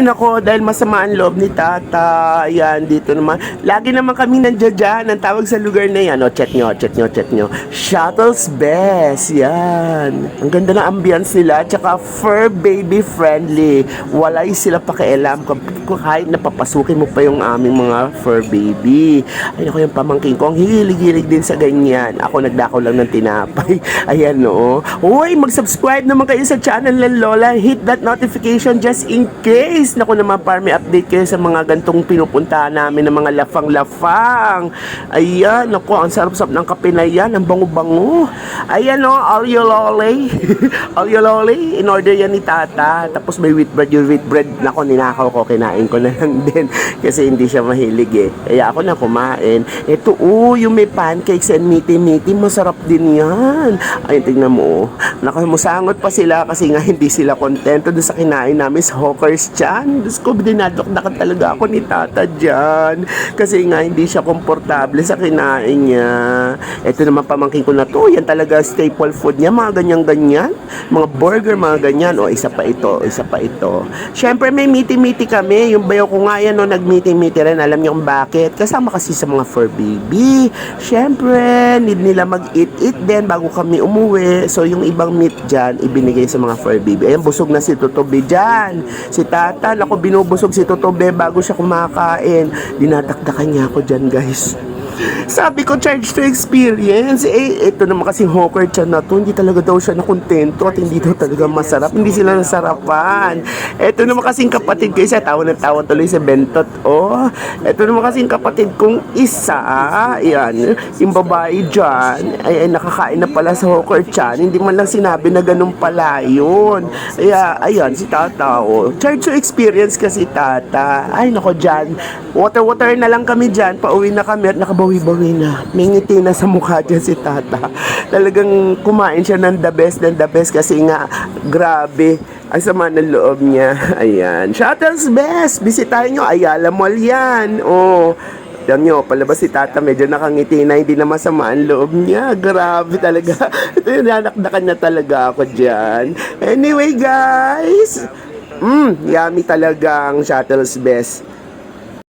Ay, nako, dahil masama ang loob ni tata. Ayan, dito naman. Lagi naman kami nandiyan dyan. Ang tawag sa lugar na yan. O, check nyo, check nyo, check nyo. Shuttle's Best. Yan. Ang ganda ng ambience nila. Tsaka fur baby friendly. Walay sila pakialam. Kung kahit napapasukin mo pa yung aming mga fur baby. Ay, naku, yung pamangking ko. Ang hilig-hilig din sa ganyan. Ako nagdako lang ng tinapay. Ayan, no. Uy, mag-subscribe naman kayo sa channel ng Lola. Hit that notification just in case. Naku naman, par, may update kayo sa mga gantong pinupuntahan namin ng mga lafang-lafang. Ayan, naku, ang sarap-sarap ng kape na yan. Ang bango-bango. Ayan, lolly. all you lolly. In order yan ni Tata. Tapos may wheat bread. Yung wheat bread, naku, ninakaw ko. Kinain ko na lang din. Kasi hindi siya mahilig eh. Kaya ako na kumain. Ito, oh, yung may pancakes and meaty-meaty. Masarap din yan. Ay, tingnan mo. oh. Naku, musangot pa sila kasi nga hindi sila kontento doon sa kinain namin sa Hawker's Chan. Diyos ko, dinadok-dakan talaga ako ni Tata dyan. Kasi nga hindi siya komportable sa kinain niya. Ito naman pamangkin ko na to. Yan talaga staple food niya. Mga ganyan-ganyan. Mga burger, mga ganyan. O, isa pa ito, isa pa ito. Siyempre, may miti-miti kami. Yung bayo ko nga yan, no, nag-miti-miti rin. Alam niyo kung bakit? Kasama kasi sa mga fur baby. Siyempre, need nila mag-eat-eat din bago kami umuwi. So, yung ibang meat dyan, ibinigay sa mga fur baby. Ayan, busog na si Totobe dyan. Si Tata, ako binubusog si Totobe bago siya kumakain. Dinatakdakan niya ako dyan, guys. Sabi ko, charge to experience. Eh, ito naman kasi hawker chan na to. Hindi talaga daw siya nakontento at hindi daw talaga masarap. Hindi sila nasarapan. Ito naman kasing kapatid ko isa. Tawa na tawa tuloy sa bentot. Oh, ito naman kasing kapatid kong isa. Ayan, yung babae dyan. Ay, ay, nakakain na pala sa hawker chan. Hindi man lang sinabi na ganun pala yun. Kaya, ayan, si Tata. Oh. Charge to experience kasi Tata. Ay, nako dyan. Water-water na lang kami dyan. Pauwi na kami at nakabawi-bawi na. May ngiti na sa mukha dyan si Tata. Talagang kumain siya ng the best ng the best kasi nga, grabe. Ang sama ng loob niya. Ayan. Shuttle's best. Bisitahin nyo. Ayala Mall yan. Oh. Alam nyo, palabas si Tata, medyo nakangiti na, hindi na masama ang loob niya. Grabe talaga. Ito yung nanakdakan na talaga ako dyan. Anyway, guys. Mm, yummy talaga ang Shuttle's best.